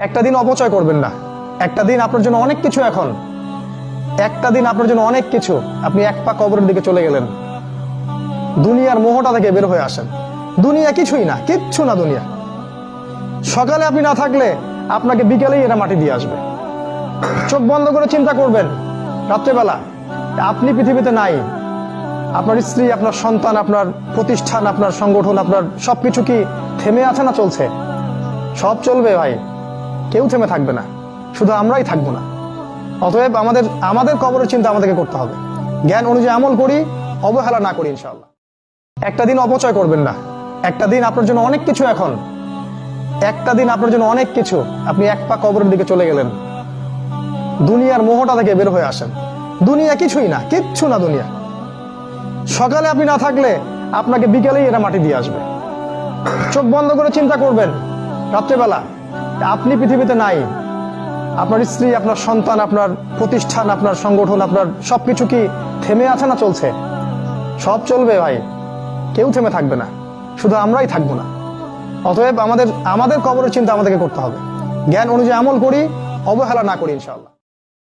একটা দিন অপচয় করবেন না। একটা দিন আপনার জন্য অনেক কিছু এখন। একটা দিন আপনার জন্য অনেক কিছু। আপনি এক পা কবরের দিকে চলে গেলেন। দুনিয়ার মোহটা থেকে বের হয়ে আসেন। দুনিয়া কিছুই না, কিচ্ছু না দুনিয়া। সকালে আপনি না থাকলে আপনাকে বিকেলেই এরা মাটি দিয়ে আসবে। চোখ বন্ধ করে চিন্তা করবেন, রাত্রেবেলা। আপনি পৃথিবীতে নাই। আপনার স্ত্রী, আপনার সন্তান, আপনার প্রতিষ্ঠান, আপনার সংগঠন, আপনার সবকিছু কি থেমে আছে না চলছে? সব চলবে ভাই। কেউ থেমে থাকবে না। শুধু আমরাই থাকব না। অতএব আমাদের আমাদের কবরের চিন্তা আমাদেরকে করতে হবে। জ্ঞান অনুযায়ী আমল করি, অবহেলা না করি ইনশাল্লাহ একটা দিন অপচয় করবেন না। একটা দিন আপনার জন্য অনেক কিছু এখন। একটা দিন আপনার জন্য অনেক কিছু। আপনি এক পা কবরের দিকে চলে গেলেন। দুনিয়ার মোহটা থেকে বের হয়ে আসেন। দুনিয়া কিছুই না, কিচ্ছু না দুনিয়া। সকালে আপনি না থাকলে আপনাকে বিকেলেই এরা মাটি দিয়ে আসবে। চোখ বন্ধ করে চিন্তা করবেন। রাত্রেবেলা আপনি পৃথিবীতে নাই। আপনার স্ত্রী, আপনার সন্তান, আপনার প্রতিষ্ঠান, আপনার সংগঠন, আপনার সবকিছু কি থেমে আছে না চলছে? সব চলবে ভাই। কেউ থেমে থাকবে না। শুধু আমরাই থাকব না। অতএব আমাদের আমাদের কবরের চিন্তা আমাদেরকে করতে হবে। জ্ঞান অনুযায়ী আমল করি, অবহেলা না করি, ইনশাআল্লাহ।